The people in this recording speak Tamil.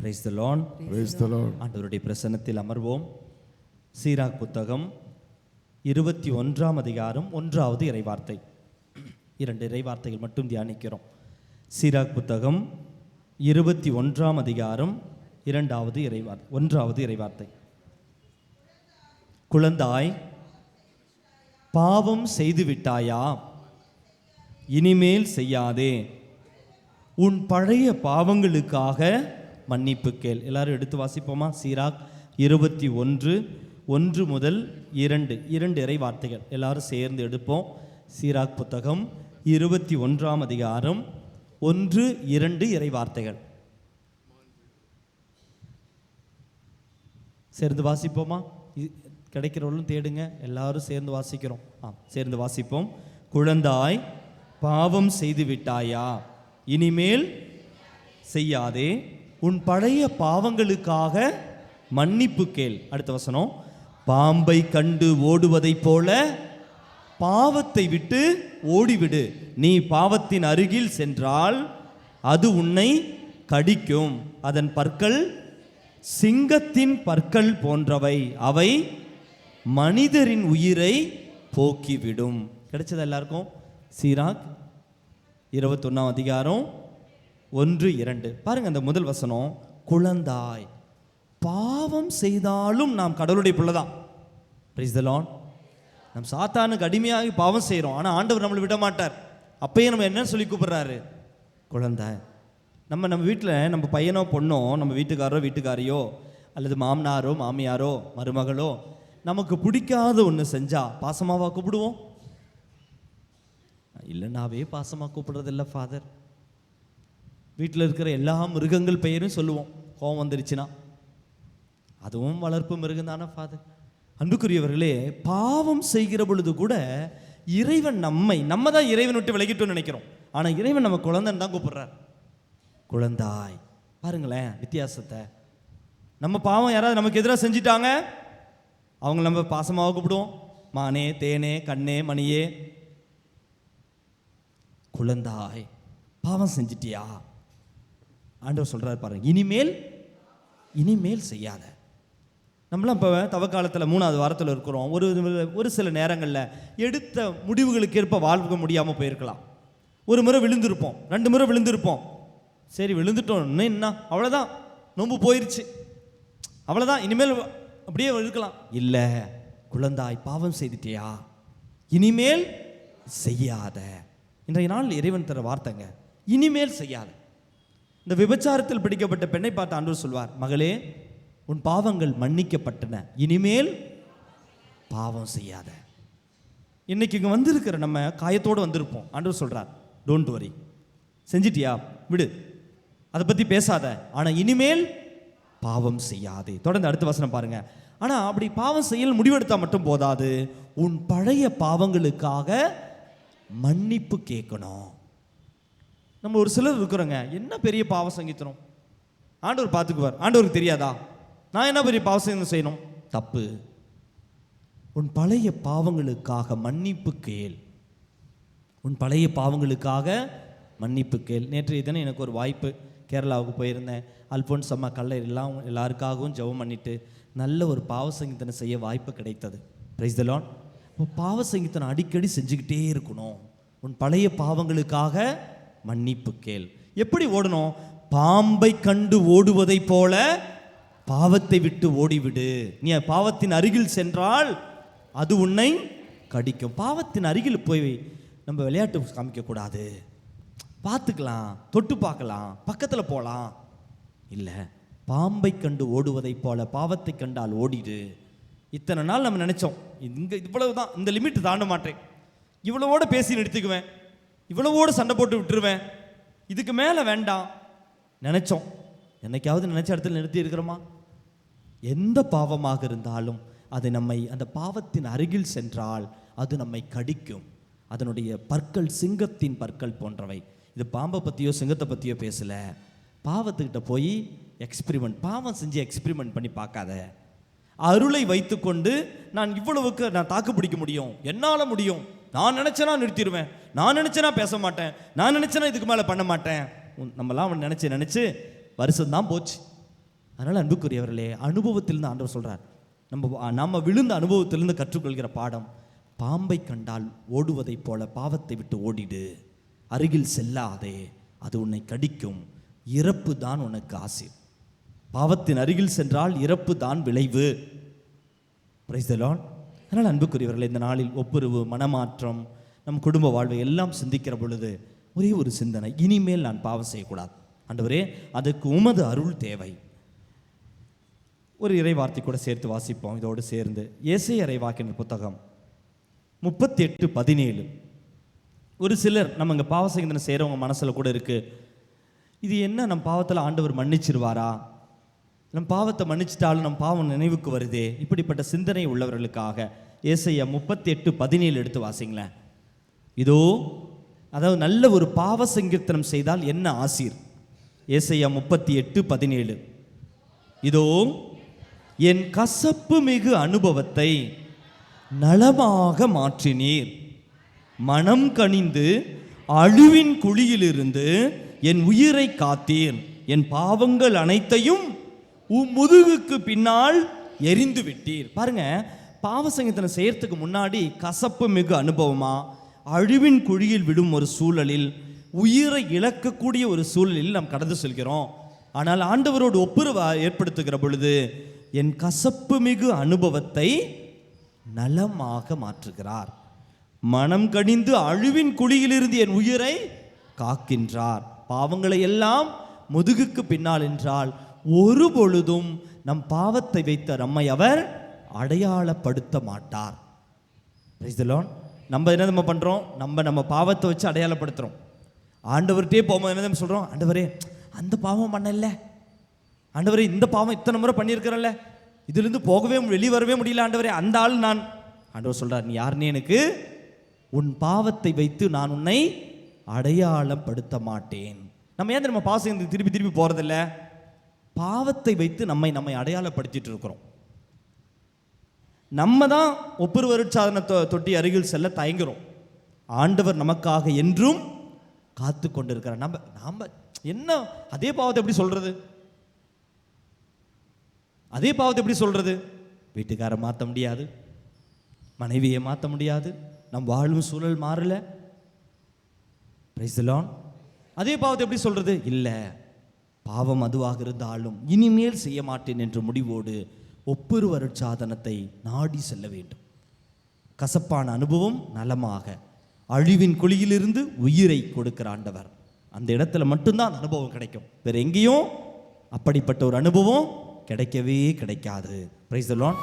Praise the Lord Praise the Lord. ஆண்டவருடைய பிரசன்னத்தில் அமர்வோம். சீராக் புத்தகம் இருபத்தி ஒன்றாம் அதிகாரம் ஒன்றாவது இறைவார்த்தை. இரண்டு இறைவார்த்தைகள் மட்டும் தியானிக்கிறோம். சீராக் புத்தகம் இருபத்தி ஒன்றாம் அதிகாரம் இரண்டாவது இறைவார் ஒன்றாவது இறைவார்த்தை. குழந்தாய் பாவம் செய்து விட்டாயா இனிமேல் செய்யாதே. உன் பழைய பாவங்களுக்காக மன்னிப்பு கேள். எல்லாரும் எடுத்து வாசிப்போமா? சீராக் இருபத்தி ஒன்று ஒன்று முதல் இரண்டு. இரண்டு இறை வார்த்தைகள். எல்லாரும் சேர்ந்து எடுப்போம். சீராக் புத்தகம் இருபத்தி ஒன்றாம் அதிகாரம் ஒன்று இரண்டு இறை வார்த்தைகள். சேர்ந்து வாசிப்போமா? இ- கிடைக்கிறவர்களும் தேடுங்க. எல்லாரும் சேர்ந்து வாசிக்கிறோம். ஆ சேர்ந்து வாசிப்போம். குழந்தாய் பாவம் செய்து விட்டாயா இனிமேல் செய்யாதே. உன் பழைய பாவங்களுக்காக மன்னிப்பு கேள். அடுத்த வசனம். பாம்பை கண்டு ஓடுவதைப் போல பாவத்தை விட்டு ஓடிவிடு. நீ பாவத்தின் அருகில் சென்றால் அது உன்னை கடிக்கும். அதன் பற்கள் சிங்கத்தின் பற்கள் போன்றவை. அவை மனிதரின் உயிரை போக்கிவிடும். கிடைச்சது எல்லாருக்கும்? சீராக் இருபத்தொன்னாம் அதிகாரம். ஒன்று இரண்டு. பாருங்க அந்த முதல் வசனம். குழந்தாய் பாவம் செய்தாலும் நாம் கடவுளுடைய பிள்ளைதான் பிரைஸ் த நம் சாத்தானுக்கு அடிமையாகி பாவம் செய்கிறோம் ஆனால் ஆண்டவர் நம்மளை விட மாட்டார். அப்பயே நம்ம என்ன சொல்லி கூப்பிட்றாரு. குழந்தை நம்ம நம்ம வீட்டில் நம்ம பையனோ பொண்ணோ நம்ம வீட்டுக்காரரோ வீட்டுக்காரியோ அல்லது மாமனாரோ மாமியாரோ மருமகளோ நமக்கு பிடிக்காத ஒன்று செஞ்சால் பாசமாவா கூப்பிடுவோம்? இல்லைனாவே பாசமாக கூப்பிடுறதில்ல ஃபாதர் வீட்டில் இருக்கிற எல்லா மிருகங்கள் பெயரும் சொல்லுவோம். கோவம் வந்துருச்சுன்னா. அதுவும் வளர்ப்பு மிருகம் தானே ஃபாதர் அன்புக்குரியவர்களே பாவம் செய்கிற பொழுது கூட இறைவன் நம்மை நம்ம தான் இறைவன் விட்டு விலகிட்டோம்னு நினைக்கிறோம். ஆனால் இறைவன் நம்ம குழந்தைன்னு தான் கூப்பிட்றார். குழந்தாய். பாருங்களேன் வித்தியாசத்தை. நம்ம பாவம் யாராவது நமக்கு எதிராக செஞ்சிட்டாங்க? அவங்க நம்ம பாசமாக கூப்பிடுவோம். மானே தேனே கண்ணே மணியே. குழந்தாய் பாவம் செஞ்சிட்டியா? ஆண்டவர் சொல்கிறார் பாருங்க இனிமேல் இனிமேல் செய்யாத. நம்மளாம் இப்போ தவக்காலத்தில் மூணாவது வாரத்தில் இருக்கிறோம். ஒரு ஒரு சில நேரங்களில் எடுத்த முடிவுகளுக்கு ஏற்ப வாழ்க்க முடியாமல் போயிருக்கலாம். ஒரு முறை விழுந்திருப்போம் ரெண்டு முறை விழுந்திருப்போம். சரி விழுந்துட்டோம் இன்னும் என்ன? அவ்வளோதான் நோம்பு போயிருச்சு. அவ்வளோதான் இனிமேல் அப்படியே இருக்கலாம். இல்லை குழந்தாய் பாவம் செய்துட்டியா? இனிமேல் செய்யாத. இன்றைய நாள் இறைவன் தர வார்த்தைங்க. இனிமேல் செய்யாத. இந்த விபச்சாரத்தில் பிடிக்கப்பட்ட பெண்ணை பார்த்து ஆண்டவர் சொல்வார் மகளே உன் பாவங்கள் மன்னிக்கப்பட்டன. இனிமேல் பாவம் செய்யாத. இன்னைக்கு இங்கே வந்திருக்கிற நம்ம காயத்தோடு வந்திருப்போம். ஆண்டவர் சொல்கிறார் டோன்ட் வரி செஞ்சிட்டியா? விடு. அதை பற்றி பேசாத. ஆனால் இனிமேல் பாவம் செய்யாதே. தொடர்ந்து அடுத்த வசனம் பாருங்க. ஆனால் அப்படி பாவம் செய்யல் முடிவெடுத்தால் மட்டும் போதாது. உன் பழைய பாவங்களுக்காக மன்னிப்பு கேட்கணும். நம்ம ஒரு சிலர் இருக்கிறோங்க. என்ன பெரிய பாவம் சங்கீத்தனம் ஆண்டவர் பார்த்துக்குவார். ஆண்டவருக்கு தெரியாதா? நான் என்ன பெரிய பாவம் செய்யணும்? தப்பு. உன் பழைய பாவங்களுக்காக மன்னிப்பு கேள். உன் பழைய பாவங்களுக்காக மன்னிப்பு கேள். நேற்றைய தினம் எனக்கு ஒரு வாய்ப்பு கேரளாவுக்கு போயிருந்தேன். அல்போன்ஸ் அம்மா கல்லர் எல்லாம் எல்லாருக்காகவும் ஜெபம் பண்ணிட்டு நல்ல ஒரு பாவ சங்கீதனை செய்ய வாய்ப்பு கிடைத்தது. பிரைஸ் தலான் இப்போ பாவ சங்கீதனை அடிக்கடி செஞ்சுக்கிட்டே இருக்கணும். உன் பழைய பாவங்களுக்காக மன்னிப்பு கேள். எப்படி ஓடணும்? பாம்பை கண்டு ஓடுவதைப் போல பாவத்தை விட்டு ஓடிவிடு. நீ பாவத்தின் அருகில் சென்றால் அது உன்னை கடிக்கும். பாவத்தின் அருகில் போய் நம்ம விளையாட்டு காமிக்கக்கூடாது. பார்த்துக்கலாம். தொட்டு பார்க்கலாம். பக்கத்தில் போகலாம் இல்லை. பாம்பை கண்டு ஓடுவதைப் போல பாவத்தை கண்டால் ஓடிடு. இத்தனை நாள் நம்ம நினச்சோம். இங்கே இவ்வளவு தான் இந்த லிமிட் தாண்ட மாட்டேன். இவ்வளவோட பேசி நிறுத்திக்குவேன். இவ்வளவோடு சண்டை போட்டு விட்டுருவேன். இதுக்கு மேலே வேண்டாம். நினச்சோம். என்னைக்காவது நினச்ச இடத்துல நிறுத்தி இருக்கிறோமா? எந்த பாவமாக இருந்தாலும் அது நம்மை அந்த பாவத்தின் அருகில் சென்றால் அது நம்மை கடிக்கும். அதனுடைய பற்கள் சிங்கத்தின் பற்கள் போன்றவை. இது பாம்பை பற்றியோ சிங்கத்தை பற்றியோ பேசலை. பாவத்துக்கிட்ட போய் எக்ஸ்பிரிமெண்ட் பாவம் செஞ்சு எக்ஸ்பிரிமெண்ட் பண்ணி பார்க்காத. அருளை வைத்துக்கொண்டு நான் இவ்வளவுக்கு நான் தாக்கு பிடிக்க முடியும்? என்னால் முடியும்? நான் நினச்சேனா நிறுத்திடுவேன். நான் நினச்சேனா பேச மாட்டேன். நான் நினச்சேனா இதுக்கு மேலே பண்ண மாட்டேன். உன்- நம்மலாம் அவன் நினச்சி நினச்சி வருஷம்தான் போச்சு. அதனால் அன்புக்குரியவர்களே அனுபவத்திலிருந்து ஆண்டவர் சொல்கிறார் நம்ம நம்ம விழுந்த அனுபவத்திலிருந்து கற்றுக்கொள்கிற பாடம் பாம்பை கண்டால் ஓடுவதைப் போல பாவத்தை விட்டு ஓடிடு. அருகில் செல்லாதே அது உன்னை கடிக்கும். இறப்பு தான் உனக்கு ஆசை. பாவத்தின் அருகில் சென்றால் இறப்பு தான் விளைவு. பிரைஸ் அதனால் அன்புக்குரியவர்கள் இந்த நாளில் ஒப்புரவு மனமாற்றம் நம் குடும்ப வாழ்வை எல்லாம் சிந்திக்கிற பொழுது ஒரே ஒரு சிந்தனை இனிமேல் நான் பாவம் செய்யக்கூடாது. ஆண்டவரே அதுக்கு உமது அருள் தேவை. ஒரு இறை வார்த்தை கூட சேர்த்து வாசிப்போம் இதோடு சேர்ந்து. ஏசை இறைவாக்கின்ற புத்தகம் முப்பத்தி எட்டு பதினேழு. ஒரு சிலர் நம்ம இங்கே பாவ சிந்தனை செய்கிறவங்க மனசில் கூட இருக்குது இது என்ன நம் பாவத்தில் ஆண்டவர் மன்னிச்சிருவாரா? நம் பாவத்தை மன்னிச்சிட்டாலும் நம் பாவம் நினைவுக்கு வருதே. இப்படிப்பட்ட சிந்தனை உள்ளவர்களுக்காக ஏசையா முப்பத்தி எட்டு பதினேழு எடுத்து வாசிங்களேன். இதோ அதாவது நல்ல ஒரு பாவ சங்கீர்த்தனம் செய்தால் என்ன ஆசீர்? ஏசையா முப்பத்தி எட்டு பதினேழு. இதோ என் கசப்பு மிகு அனுபவத்தை நலமாக மாற்றினீர். மனம் கனிந்து அழுவின் குழியிலிருந்து என் உயிரை காத்தீர். என் பாவங்கள் அனைத்தையும் உம் முதுகுக்கு பின்னால் எரிந்து விட்டீர். பாருங்க பாவ செய்கிறதுக்கு செய்யறதுக்கு முன்னாடி கசப்பு மிகு அனுபவமா? அழிவின் குழியில் விடும் ஒரு சூழலில் உயிரை இழக்கக்கூடிய ஒரு சூழலில் நாம் கடந்து செல்கிறோம். ஆனால் ஆண்டவரோடு ஒப்புரவை ஏற்படுத்துகிற பொழுது என் கசப்பு மிகு அனுபவத்தை நலமாக மாற்றுகிறார். மனம் கடிந்து அழிவின் குழியிலிருந்து என் உயிரை காக்கின்றார். பாவங்களை எல்லாம் முதுகுக்கு பின்னால் என்றால் ஒரு பொழுதும் நம் பாவத்தை வைத்த நம்மை அவர் அடையாளப்படுத்த மாட்டார். நம்ம என்ன நம்ம பண்ணுறோம் நம்ம நம்ம பாவத்தை வச்சு அடையாளப்படுத்துகிறோம் ஆண்டவர்கிட்டே போகும்போது என்ன சொல்கிறோம் ஆண்டவரே அந்த பாவம் பண்ணல. ஆண்டவரே இந்த பாவம் இத்தனை முறை பண்ணியிருக்கிறல்ல. இதுலேருந்து போகவே வெளிவரவே வெளியே வரவே முடியல ஆண்டவரே அந்த ஆள் நான். ஆண்டவர் சொல்கிறார் நீ யாருன்னு எனக்கு உன் பாவத்தை வைத்து நான் உன்னை அடையாளப்படுத்த மாட்டேன். நம்ம ஏன் நம்ம பாசம் திருப்பி திருப்பி போகிறதில்ல பாவத்தை வைத்து நம்மை நம்மை அடையாளப்படுத்திட்டு இருக்கிறோம் நம்ம தான் ஒப்புரு வருட்சாதன தொட்டி அருகில் செல்ல தயங்குறோம் ஆண்டவர் நமக்காக என்றும் காத்து கொண்டிருக்கிறார். நம்ம நாம் என்ன அதே பாவத்தை எப்படி சொல்றது? அதே பாவத்தை எப்படி சொல்றது? வீட்டுக்காரை மாற்ற முடியாது. மனைவியை மாற்ற முடியாது. நம் வாழும் சூழல் மாறல. பிரைஸ்லான் அதே பாவத்தை எப்படி சொல்றது? இல்லை. பாவம் அதுவாக இருந்தாலும் இனிமேல் செய்ய மாட்டேன் என்ற முடிவோடு ஒப்புருவருட்சாதனத்தை நாடி செல்ல வேண்டும். கசப்பான அனுபவம் நலமாக அழிவின் குழியிலிருந்து உயிரை கொடுக்கிற ஆண்டவர். அந்த இடத்துல மட்டும்தான் அந்த அனுபவம் கிடைக்கும். வேற எங்கேயும் அப்படிப்பட்ட ஒரு அனுபவம் கிடைக்கவே கிடைக்காது. Price Lord